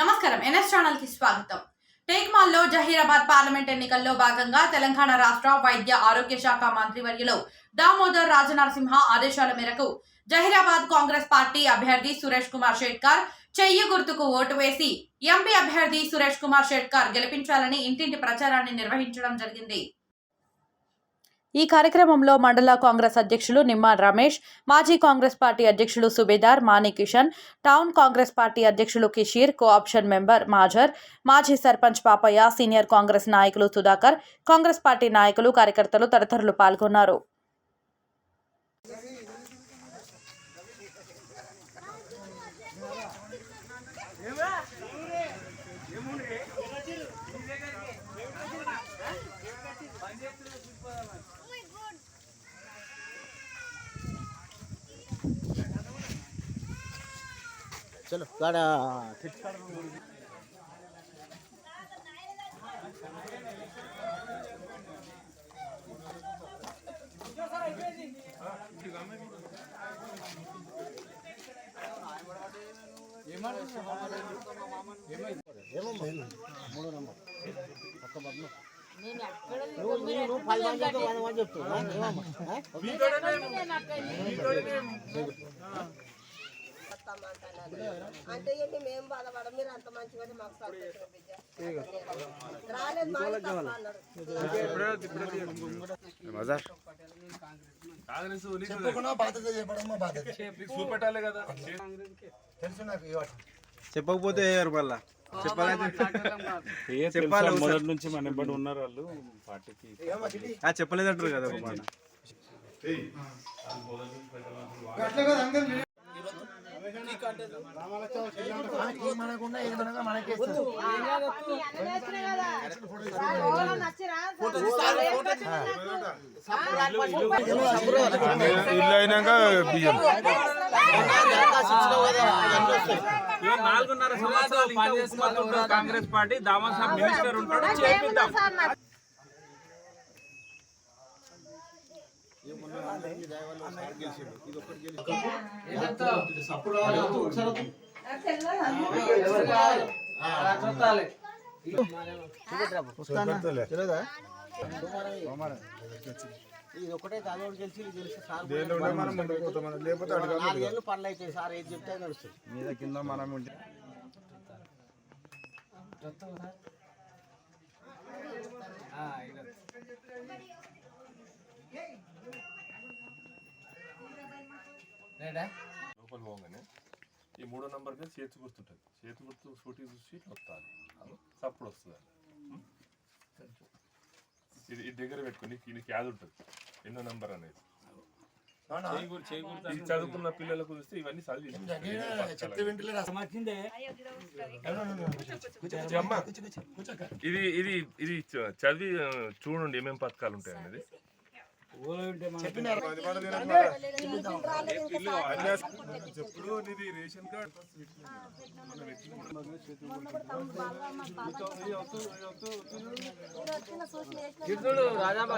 నమస్కారం. ఎన్ఎస్ ఛానల్కి స్వాగతం. టేక్మాల్లో జహీరాబాద్ పార్లమెంట్ ఎన్నికల్లో భాగంగా తెలంగాణ రాష్ట్ర వైద్య ఆరోగ్య శాఖ మంత్రివర్యులు దామోదర్ రాజనరసింహ ఆదేశాల మేరకు జహీరాబాద్ కాంగ్రెస్ పార్టీ అభ్యర్థి సురేష్ కుమార్ షేట్కర్ చెయ్యి గుర్తుకు ఓటు వేసి ఎంపీ అభ్యర్థి సురేష్ కుమార్ షేట్కర్ గెలిపించాలని ఇంటింటి ప్రచారాన్ని నిర్వహించడం జరిగింది. ఈ కార్యక్రమంలో మండల కాంగ్రెస్ అధ్యక్షులు నిమ్మా రమేష్ మాజీ కాంగ్రెస్ పార్టీ అధ్యక్షులు సుబేదార్ మాని కిషన్ టౌన్ కాంగ్రెస్ పార్టీ అధ్యక్షులు కిషీర్ కోఆప్షన్ మెంబర్ మాజర్ మాజీ సర్పంచ్ పాపయ్య సీనియర్ కాంగ్రెస్ నాయకులు సుధాకర్ కాంగ్రెస్ పార్టీ నాయకులు కార్యకర్తలు తదితరులు పాల్గొన్నారు चलो गाड़ा మూడో నంబర్ ఒక్క బద్దు నువ్వు నువ్వు నువ్వు పది మంది చెప్తావు వంద మంది చెప్తావు ఏమమ్మా అంటే ఏంటి మేము బాధపడం మీరు అంత మంచిగా మాకు సంతోషం రాలేదు నాకు ఇవాటి చెప్పకపోతే మళ్ళా? చెప్పాలంటే చెప్పాలి మొదటి నుంచి మన ఇబ్బంది ఉన్నారు వాళ్ళు పార్టీకి. ఆ, చెప్పలేదంటారు కదా ఒక మాట. ఇల్లు అయినాక బియ్యం నాలుగున్నర సంవత్సరాలు కాంగ్రెస్ పార్టీ దామా సాబ్ మినిస్టర్ ఉంటాడు చేపిద్దాం. ఇది ఒకటే చదవడం తెలిసి ఇది సార్ లేకపోతే నాలుగేళ్ళు పనులు అవుతాయి సార్ ఏది చెప్తే నడుస్తుంది మీద కింద మనం ఉంటే లోపల పోగానే ఈ మూడో నంబర్కి చేతి గుర్తుంటుంది. చేతి గుర్తు సూటి చూసి వస్తాను సప్పుడు వస్తుంది? ఇది ఇది దగ్గర పెట్టుకుని నీకు యాద ఉంటుంది. ఎన్నో నంబర్ అనేది. ఇది చదువుకున్న పిల్లలకు చూస్తే ఇవన్నీ చదివి ఇది ఇది ఇది చదివి చూడండి ఏమేమి పథకాలు ఉంటాయి అనేది. చెప్పుడు నీది రేషన్ కార్డ్? గిర్దుడు రాజాబా